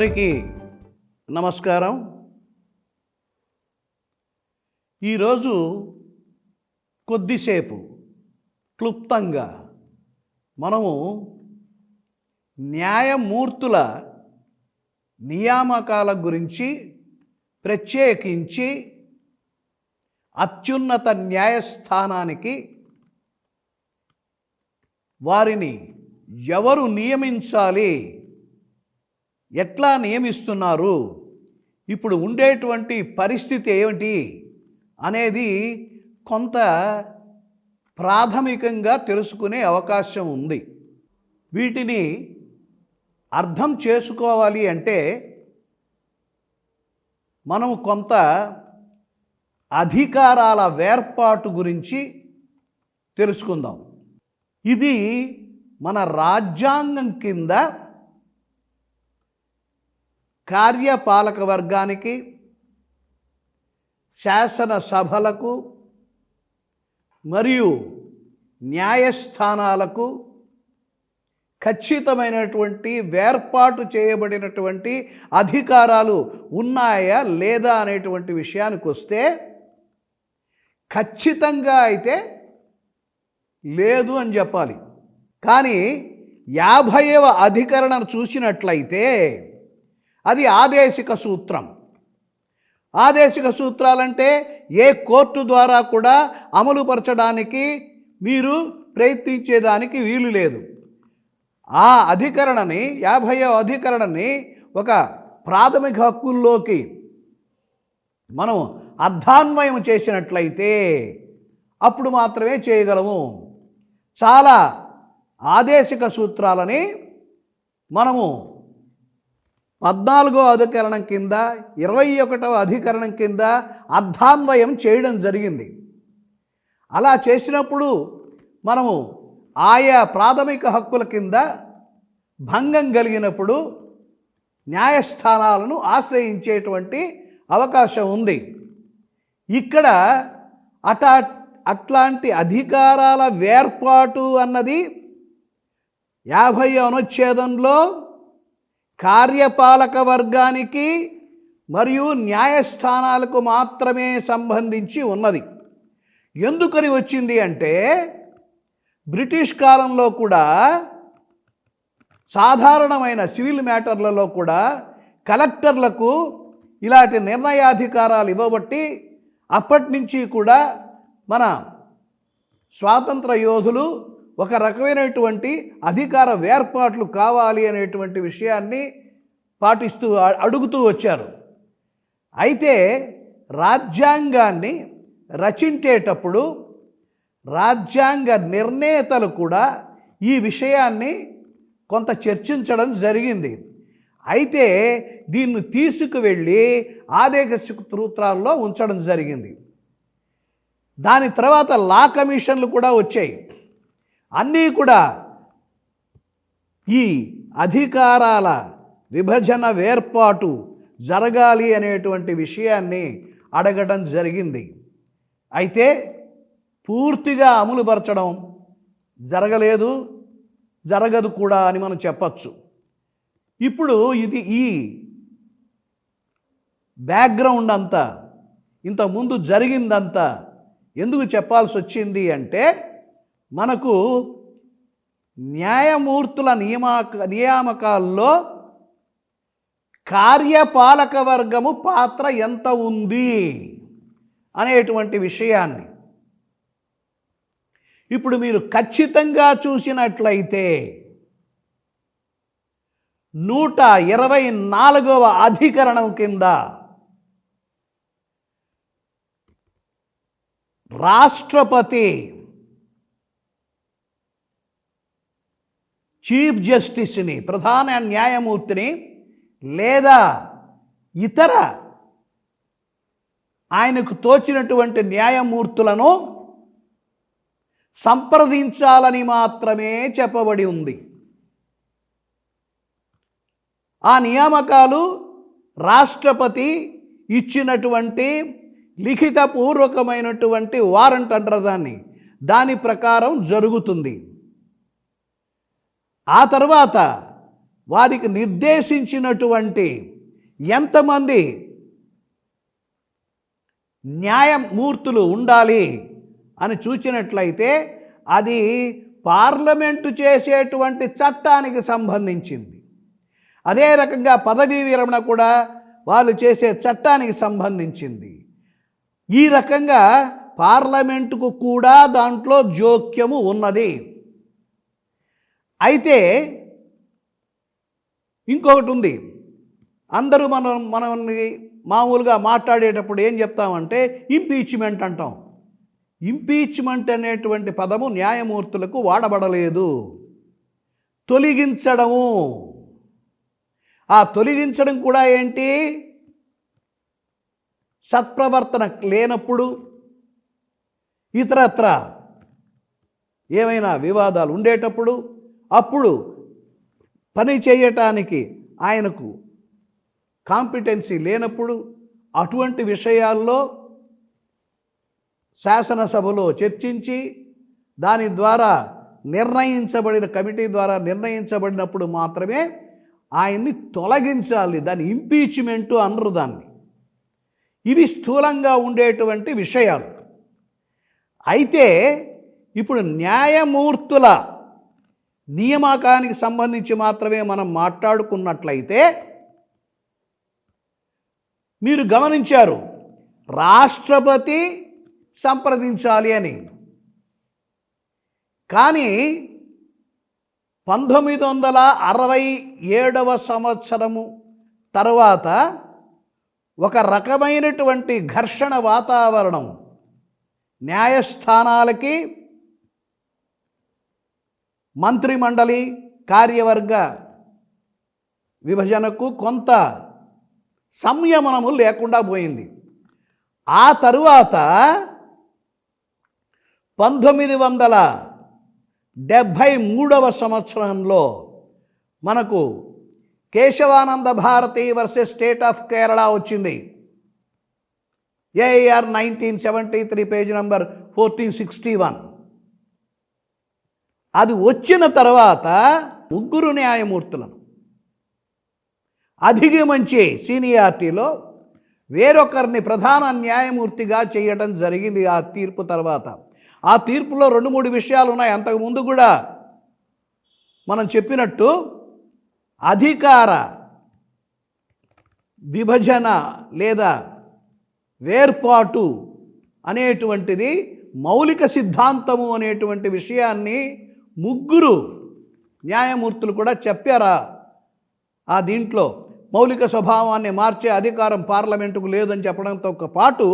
అందరికీ నమస్కారం. ఈరోజు కొద్దిసేపు క్లుప్తంగా మనము న్యాయమూర్తుల నియామకాల గురించి ప్రత్యేకించి అత్యున్నత న్యాయస్థానానికి వారిని ఎవరు నియమించాలి ఎట్లా నియమిస్తున్నారు? ఇప్పుడు ఉండేటువంటి పరిస్థితి ఏమిటి? అనేది కొంత ప్రాథమికంగా తెలుసుకునే అవకాశం ఉంది. వీటిని అర్థం చేసుకోవాలి అంటే మనం కొంత అధికారాల వేర్పాటు గురించి తెలుసుకుందాం. ఇది మన రాజ్యాంగం కింద కార్యపాలక వర్గానికి శాసనసభలకు మరియు న్యాయస్థానాలకు ఖచ్చితమైనటువంటి వేర్పాటు చేయబడినటువంటి అధికారాలు ఉన్నాయా లేదా అనేటువంటి విషయానికి వస్తే ఖచ్చితంగా అయితే లేదు అని చెప్పాలి. కానీ యాభైవ అధికరణను చూసినట్లయితే అది ఆదేశిక సూత్రం. ఆదేశిక సూత్రాలంటే ఏ కోర్టు ద్వారా కూడా అమలుపరచడానికి మీరు ప్రయత్నించేదానికి వీలు లేదు. ఆ అధికరణని యాభైవ అధికరణని ఒక ప్రాథమిక హక్కుల్లోకి మనం అర్ధాన్వయం చేసినట్లయితే అప్పుడు మాత్రమే చేయగలము. చాలా ఆదేశిక సూత్రాలని మనము పద్నాలుగో అధికరణం కింద ఇరవై ఒకటవ అధికరణం కింద అర్ధాన్వయం చేయడం జరిగింది. అలా చేసినప్పుడు మనము ఆయా ప్రాథమిక హక్కుల కింద భంగం కలిగినప్పుడు న్యాయస్థానాలను ఆశ్రయించేటువంటి అవకాశం ఉంది. ఇక్కడ అట అట్లాంటి అధికారాల వేర్పాటు అన్నది యాభై అనుచ్ఛేదంలో కార్యపాలక వర్గానికి మరియు న్యాయస్థానాలకు మాత్రమే సంబంధించి ఉన్నది. ఎందుకని వచ్చింది అంటే బ్రిటిష్ కాలంలో కూడా సాధారణమైన సివిల్ మ్యాటర్లలో కూడా కలెక్టర్లకు ఇలాంటి నిర్ణయాధికారాలు ఇవ్వబట్టి అప్పటి నుంచి కూడా మన స్వాతంత్ర యోధులు ఒక రకమైనటువంటి అధికార వేర్పాట్లు కావాలి అనేటువంటి విషయాన్ని పాటిస్తూ అడుగుతూ వచ్చారు. అయితే రాజ్యాంగాన్ని రచించేటప్పుడు రాజ్యాంగ నిర్ణేతలు కూడా ఈ విషయాన్ని కొంత చర్చించడం జరిగింది. అయితే దీన్ని తీసుకువెళ్ళి ఆదేశ సూత్రాల్లో ఉంచడం జరిగింది. దాని తర్వాత లా కమిషన్లు కూడా వచ్చాయి. అన్నీ కూడా ఈ అధికారాల విభజన వేర్పాటు జరగాలి అనేటువంటి విషయాన్ని అడగడం జరిగింది. అయితే పూర్తిగా అమలుపరచడం జరగలేదు జరగదు కూడా అని మనం చెప్పచ్చు. ఇప్పుడు ఇది ఈ బ్యాక్గ్రౌండ్ అంతా ఇంతకుముందు జరిగిందంతా ఎందుకు చెప్పాల్సి వచ్చింది అంటే మనకు న్యాయమూర్తుల నియామక నియామకాల్లో కార్యపాలక వర్గము పాత్ర ఎంత ఉంది అనేటువంటి విషయాన్ని. ఇప్పుడు మీరు ఖచ్చితంగా చూసినట్లయితే నూట ఇరవై నాలుగవ అధికరణం కింద రాష్ట్రపతి చీఫ్ జస్టిస్ని ప్రధాన న్యాయమూర్తిని లేదా ఇతర ఆయనకు తోచినటువంటి న్యాయమూర్తులను సంప్రదించాలని మాత్రమే చెప్పబడి ఉంది. ఆ నియామకాలు రాష్ట్రపతి ఇచ్చినటువంటి లిఖితపూర్వకమైనటువంటి వారంట్ అంటారు దాన్ని. దాని ప్రకారం జరుగుతుంది. ఆ తర్వాత వారికి నిర్దేశించినటువంటి ఎంతమంది న్యాయమూర్తులు ఉండాలి అని చూచినట్లయితే అది పార్లమెంటు చేసేటువంటి చట్టానికి సంబంధించింది. అదే రకంగా పదవీ విరమణ కూడా వాళ్ళు చేసే చట్టానికి సంబంధించింది. ఈ రకంగా పార్లమెంటుకు కూడా దాంట్లో జోక్యము ఉన్నది. అయితే ఇంకొకటి ఉంది. అందరూ మనం మనల్ని మామూలుగా మాట్లాడేటప్పుడు ఏం చెప్తామంటే ఇంపీచ్మెంట్ అంటాం. ఇంపీచ్మెంట్ అనేటువంటి పదము న్యాయమూర్తులకు వాడబడలేదు. తొలగించడము. ఆ తొలగించడం కూడా ఏంటి? సత్ప్రవర్తన లేనప్పుడు ఇతరత్ర ఏమైనా వివాదాలు ఉండేటప్పుడు అప్పుడు పని చేయటానికి ఆయనకు కాంపిటెన్సీ లేనప్పుడు అటువంటి విషయాల్లో శాసనసభలో చర్చించి దాని ద్వారా నిర్ణయించబడిన కమిటీ ద్వారా నిర్ణయించబడినప్పుడు మాత్రమే ఆయన్ని తొలగించాలి దాని ఇంపీచ్మెంటు అనరు దాన్ని. ఇవి స్థూలంగా ఉండేటువంటి విషయాలు. అయితే ఇప్పుడు న్యాయమూర్తుల నియామకానికి సంబంధించి మాత్రమే మనం మాట్లాడుకున్నట్లయితే మీరు గమనించారు రాష్ట్రపతి సంప్రదించాలి అని. కానీ పంతొమ్మిది వందల అరవై ఏడవ సంవత్సరము తర్వాత ఒక రకమైనటువంటి ఘర్షణ వాతావరణం న్యాయస్థానాలకి మంత్రిమండలి కార్యవర్గ విభజనకు కొంత సంయమనము లేకుండా పోయింది. ఆ తరువాత పంతొమ్మిది వందల డెబ్భై మూడవ సంవత్సరంలో మనకు Kesavananda Bharati versus state of Kerala వచ్చింది. AIR nineteen seventy three page number fourteen sixty one. అది వచ్చిన తర్వాత ముగ్గురు న్యాయమూర్తులను అధిగమించి సీనియారిటీలో వేరొకరిని ప్రధాన న్యాయమూర్తిగా చేయడం జరిగింది ఆ తీర్పు తర్వాత. ఆ తీర్పులో రెండు మూడు విషయాలు ఉన్నాయి. అంతకుముందు కూడా మనం చెప్పినట్టు అధికార విభజన లేదా వేర్పాటు అనేటువంటిది మౌలిక సిద్ధాంతము అనేటువంటి విషయాన్ని ముగ్గురు న్యాయమూర్తులు కూడా చెప్పారా? ఆ దీంట్లో మౌలిక స్వభావాన్ని మార్చే అధికారం పార్లమెంటుకు లేదని చెప్పడంతో పాటు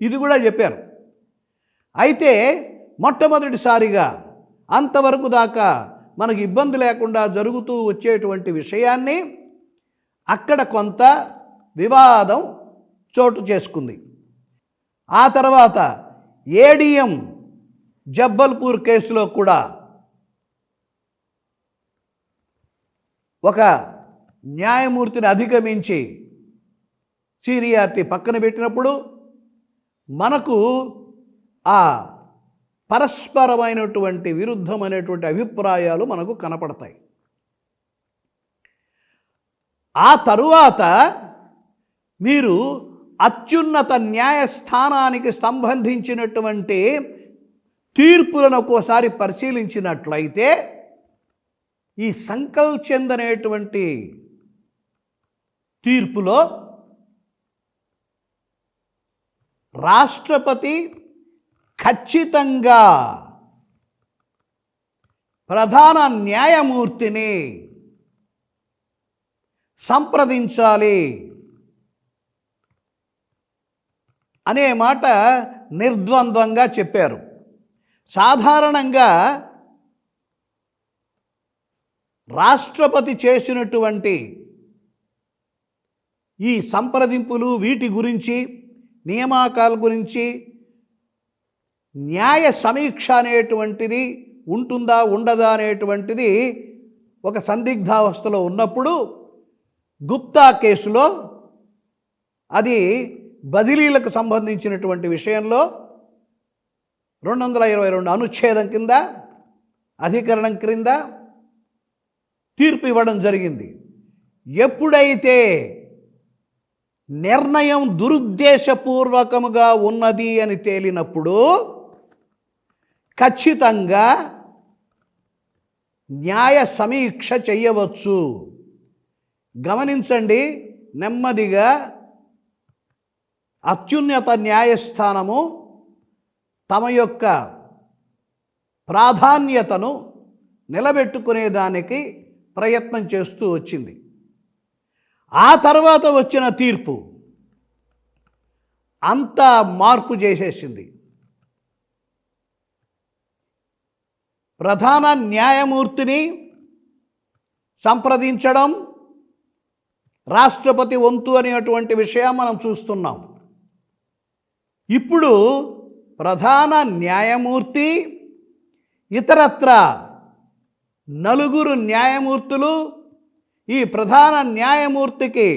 ఇది కూడా చెప్పారు. అయితే మొట్టమొదటిసారిగా అంతవరకు దాకా మనకు ఇబ్బంది లేకుండా జరుగుతూ వచ్చేటువంటి విషయాన్ని అక్కడ కొంత వివాదం చోటు చేసుకుంది. ఆ తర్వాత ఏడిఎం జబ్బల్పూర్ కేసులో కూడా ఒక న్యాయమూర్తిని అధిగమించి సీనియారిటీ పక్కన పెట్టినప్పుడు మనకు ఆ పరస్పరమైనటువంటి విరుద్ధమైనటువంటి అభిప్రాయాలు మనకు కనపడతాయి. ఆ తరువాత మీరు అత్యున్నత న్యాయస్థానానికి సంబంధించినటువంటి తీర్పులను ఒక్కోసారి పరిశీలించినట్లయితే ఈ సంకల్ చంద్ అనేటువంటి తీర్పులో రాష్ట్రపతి ఖచ్చితంగా ప్రధాన న్యాయమూర్తిని సంప్రదించాలి అనే మాట నిర్ద్వంద్వంగా చెప్పారు. సాధారణంగా రాష్ట్రపతి చేసినటువంటి ఈ సంప్రదింపులు వీటి గురించి నియామకాల గురించి న్యాయ సమీక్ష అనేటువంటిది ఉంటుందా ఉండదా అనేటువంటిది ఒక సందిగ్ధావస్థలో ఉన్నప్పుడు గుప్తా కేసులో అది బదిలీలకు సంబంధించినటువంటి విషయంలో రెండు వందల ఇరవై రెండు అనుచ్ఛేదం కింద అధికరణం క్రింద తీర్పు ఇవ్వడం జరిగింది. ఎప్పుడైతే నిర్ణయం దురుద్దేశపూర్వకముగా ఉన్నది అని తేలినప్పుడు ఖచ్చితంగా న్యాయ సమీక్ష చేయవచ్చు. గమనించండి నెమ్మదిగా అత్యున్నత న్యాయస్థానము తమ యొక్క ప్రాధాన్యతను నిలబెట్టుకునేదానికి ప్రయత్నం చేస్తూ వచ్చింది. ఆ తర్వాత వచ్చిన తీర్పు అంత మార్పు చేసేసింది. ప్రధాన న్యాయమూర్తిని సంప్రదించడం రాష్ట్రపతి వంతు అనేటువంటి విషయం మనం చూస్తున్నాం. ఇప్పుడు ప్రధాన న్యాయమూర్తి ఇతరత్ర నలుగురు న్యాయమూర్తులు ఈ ప్రధాన న్యాయమూర్తికి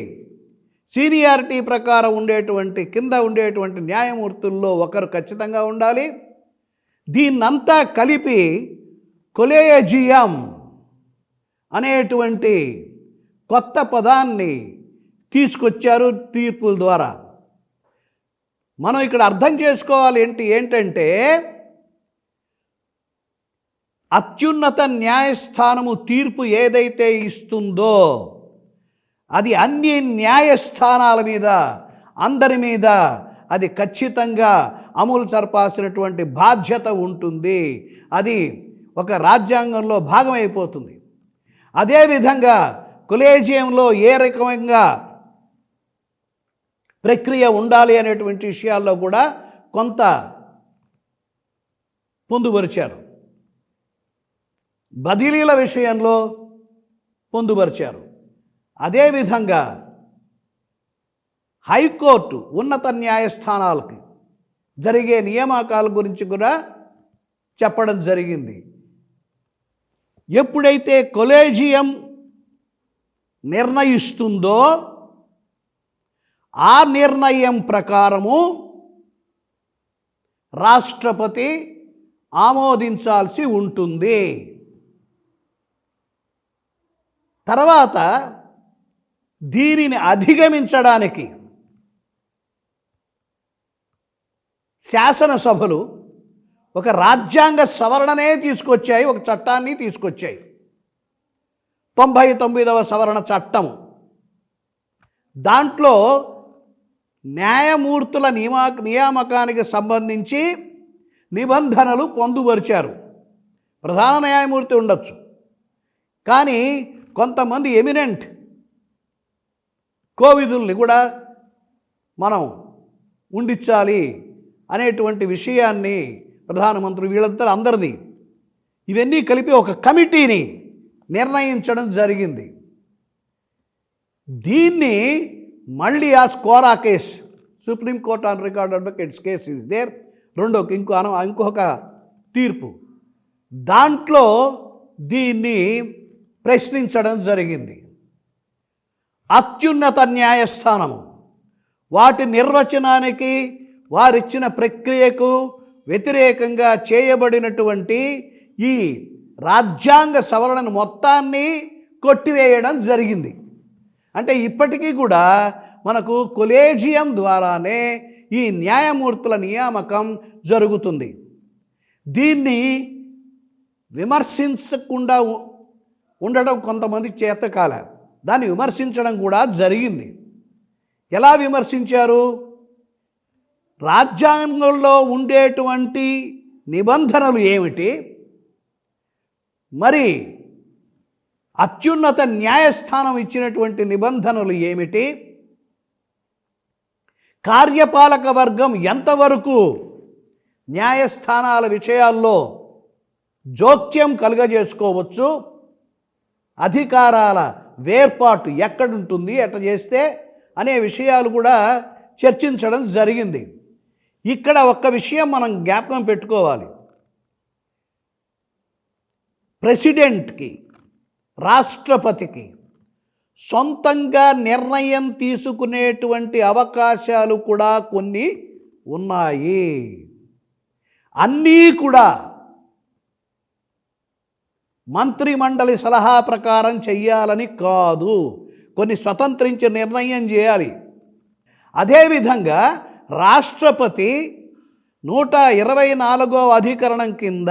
సీనియారిటీ ప్రకారం ఉండేటువంటి కింద ఉండేటువంటి న్యాయమూర్తుల్లో ఒకరు ఖచ్చితంగా ఉండాలి. దీన్నంతా కలిపి కొలేయజియం అనేటువంటి కొత్త పదాన్ని తీసుకొచ్చారు తీర్పుల ద్వారా. మనం ఇక్కడ అర్థం చేసుకోవాలి ఏంటి ఏంటంటే అత్యున్నత న్యాయస్థానము తీర్పు ఏదైతే ఇస్తుందో అది అన్ని న్యాయస్థానాల మీద అందరి మీద అది ఖచ్చితంగా అమలు జరపాల్సినటువంటి బాధ్యత ఉంటుంది. అది ఒక రాజ్యాంగంలో భాగమైపోతుంది. అదేవిధంగా కొలేజియంలో ఏ రకంగా ప్రక్రియ ఉండాలి అనేటువంటి విషయాల్లో కూడా కొంత పొందుపరిచారు బదిలీల విషయంలో పొందుపరిచారు. అదేవిధంగా హైకోర్టు ఉన్నత న్యాయస్థానాలకి జరిగే నియామకాల గురించి కూడా చెప్పడం జరిగింది. ఎప్పుడైతే కొలేజియం నిర్ణయిస్తుందో ఆ నిర్ణయం ప్రకారము రాష్ట్రపతి ఆమోదించాల్సి ఉంటుంది. తర్వాత దీనిని అధిగమించడానికి శాసనసభలు ఒక రాజ్యాంగ సవరణనే తీసుకొచ్చాయి ఒక చట్టాన్ని తీసుకొచ్చాయి. తొంభై తొమ్మిదవ సవరణ చట్టం. దాంట్లో న్యాయమూర్తుల నియమా నియామకానికి సంబంధించి నిబంధనలు పొందుపరిచారు. ప్రధాన న్యాయమూర్తి ఉండొచ్చు. కానీ కొంతమంది ఎమినెంట్ కోవిదుల్ని కూడా మనం ఉండిచ్చాలి అనేటువంటి విషయాన్ని ప్రధానమంత్రి వీళ్ళంతా అందరినీ ఇవన్నీ కలిపి ఒక కమిటీని నిర్ణయించడం జరిగింది. దీన్ని మళ్ళీ ఆ SCORA case supreme court on record advocates case is there. రెండో ఇంకో ఇంకొక తీర్పు. దాంట్లో దీన్ని ప్రశ్నించడం జరిగింది. అత్యున్నత న్యాయస్థానము. వాటి నిర్వచనానికి వారిచ్చిన ప్రక్రియకు వ్యతిరేకంగా చేయబడినటువంటి ఈ రాజ్యాంగ సవరణను మొత్తాన్ని కొట్టివేయడం జరిగింది. అంటే ఇప్పటికీ కూడా మనకు కొలేజియం ద్వారానే ఈ న్యాయమూర్తుల నియామకం జరుగుతుంది. దీన్ని విమర్శించకుండా ఉండడం కొంతమంది చేతకాల దాన్ని విమర్శించడం కూడా జరిగింది. ఎలా విమర్శించారు? రాజ్యాంగంలో ఉండేటువంటి నిబంధనలు ఏమిటి? మరి అత్యున్నత న్యాయస్థానం ఇచ్చినటువంటి నిబంధనలు ఏమిటి? కార్యపాలక వర్గం ఎంతవరకు న్యాయస్థానాల విషయాల్లో జోక్యం కలుగజేసుకోవచ్చు? అధికారాల వేర్పాటు ఎక్కడుంటుంది ఎట్ట చేస్తే అనే విషయాలు కూడా చర్చించడం జరిగింది. ఇక్కడ ఒక్క విషయం మనం జ్ఞాపకం పెట్టుకోవాలి. ప్రెసిడెంట్కి రాష్ట్రపతికి సొంతంగా నిర్ణయం తీసుకునేటువంటి అవకాశాలు కూడా కొన్ని ఉన్నాయి. అన్నీ కూడా మంత్రిమండలి సలహా ప్రకారం చెయ్యాలని కాదు. కొన్ని స్వతంత్రించి నిర్ణయం చేయాలి. అదేవిధంగా రాష్ట్రపతి నూట ఇరవై నాలుగో అధికరణం కింద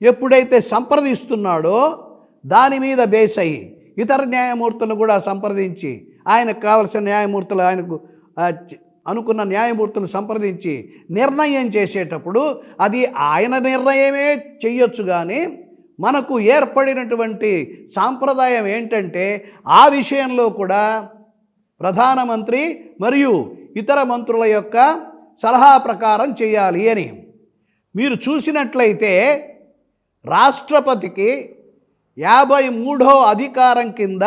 ఎప్పుడైతే సంప్రదిస్తున్నాడో దాని మీద బేస్ అయ్యి ఇతర న్యాయమూర్తులను కూడా సంప్రదించి ఆయనకు కావలసిన న్యాయమూర్తులు ఆయనకు అనుకున్న న్యాయమూర్తులను సంప్రదించి నిర్ణయం చేసేటప్పుడు అది ఆయన నిర్ణయమే చెయ్యొచ్చు కానీ మనకు ఏర్పడినటువంటి సాంప్రదాయం ఏంటంటే ఆ విషయంలో కూడా ప్రధానమంత్రి మరియు ఇతర మంత్రుల యొక్క సలహా ప్రకారం చేయాలి అని. మీరు చూసినట్లయితే రాష్ట్రపతికి యాభై మూడో అధికారం కింద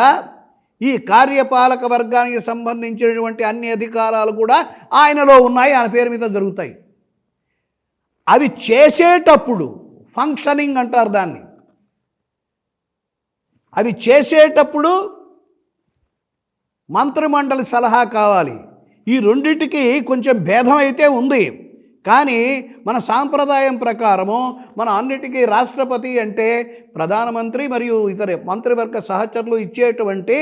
ఈ కార్యపాలక వర్గానికి సంబంధించినటువంటి అన్ని అధికారాలు కూడా ఆయనలో ఉన్నాయి ఆయన పేరు మీద జరుగుతాయి. అవి చేసేటప్పుడు ఫంక్షనింగ్ అంటారు దాన్ని. అవి చేసేటప్పుడు మంత్రిమండలి సలహా కావాలి. ఈ రెండింటికి కొంచెం భేదం అయితే ఉంది. కానీ మన సాంప్రదాయం ప్రకారము మన అన్నిటికీ రాష్ట్రపతి అంటే ప్రధానమంత్రి మరియు ఇతర మంత్రివర్గ సహచరులు ఇచ్చేటువంటి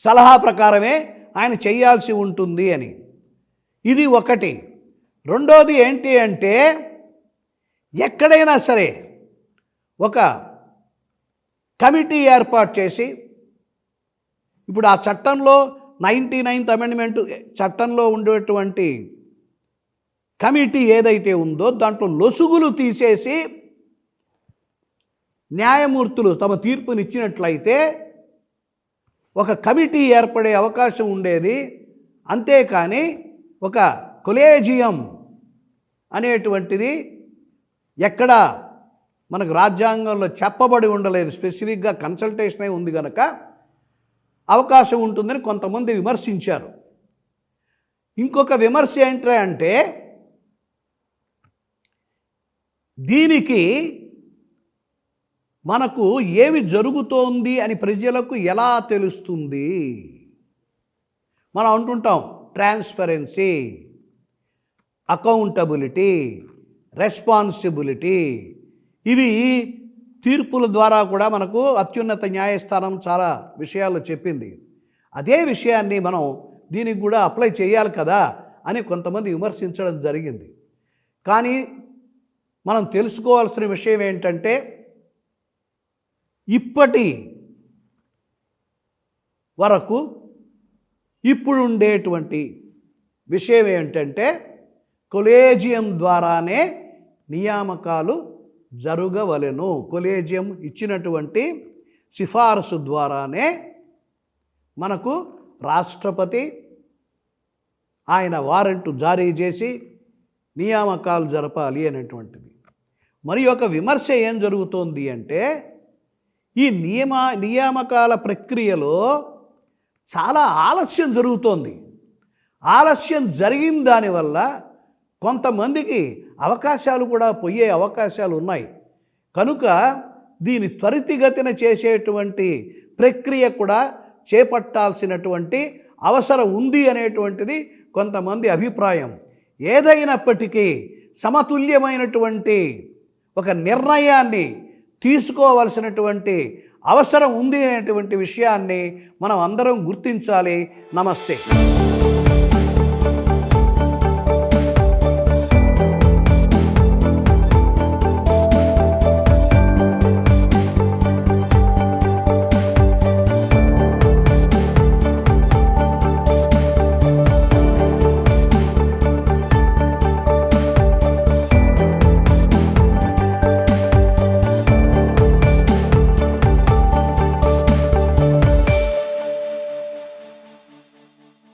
సలహా ప్రకారమే ఆయన చేయాల్సి ఉంటుంది అని. ఇది ఒకటి. రెండోది ఏంటి అంటే ఎక్కడైనా సరే ఒక కమిటీ ఏర్పాటు చేసి ఇప్పుడు ఆ చట్టంలో నైంటీ నైన్త్ అమెండ్మెంట్ చట్టంలో ఉండేటువంటి కమిటీ ఏదైతే ఉందో దాంట్లో లొసుగులు తీసేసి న్యాయమూర్తులు తమ తీర్పునిచ్చినట్లయితే ఒక కమిటీ ఏర్పడే అవకాశం ఉండేది. అంతేకాని ఒక కొలేజియం అనేటువంటిది ఎక్కడ మనకు రాజ్యాంగంలో చెప్పబడి ఉండలేదు. స్పెసిఫిక్గా కన్సల్టేషన్ అయి ఉంది కనుక అవకాశం ఉంటుందని కొంతమంది విమర్శించారు. ఇంకొక విమర్శ ఏంటంటే దీనికి మనకు ఏమి జరుగుతోంది అని ప్రజలకు ఎలా తెలుస్తుంది? మనం అంటుంటాం ట్రాన్స్పరెన్సీ అకౌంటబిలిటీ రెస్పాన్సిబిలిటీ ఇవి తీర్పుల ద్వారా కూడా మనకు అత్యున్నత న్యాయస్థానం చాలా విషయాలు చెప్పింది. అదే విషయాన్ని మనం దీనికి కూడా అప్లై చేయాలి కదా అని కొంతమంది విమర్శించడం జరిగింది. కానీ మనం తెలుసుకోవాల్సిన విషయం ఏంటంటే ఇప్పటి వరకు ఇప్పుడు ఉండేటువంటి విషయం ఏంటంటే కొలేజియం ద్వారానే నియామకాలు జరగవలెను. కొలేజియం ఇచ్చినటువంటి సిఫారసు ద్వారానే మనకు రాష్ట్రపతి ఆయన వారెంట్ జారీ చేసి నియామకాలు జరపాలి అనేటువంటిది. మరి ఒక విమర్శ ఏం జరుగుతోంది అంటే ఈ నియమ నియామకాల ప్రక్రియలో చాలా ఆలస్యం జరుగుతోంది. ఆలస్యం జరిగిన దానివల్ల కొంతమందికి అవకాశాలు కూడా పోయే అవకాశాలు ఉన్నాయి. కనుక దీని త్వరితగతిన చేసేటువంటి ప్రక్రియ కూడా చేపట్టాల్సినటువంటి అవసరం ఉంది అనేటువంటిది కొంతమంది అభిప్రాయం. ఏదైనప్పటికీ సమతుల్యమైనటువంటి ఒక నిర్ణయాన్ని తీసుకోవలసినటువంటి అవసరం ఉంది అనేటువంటి విషయాన్ని మనం అందరం గుర్తించాలి. నమస్తే.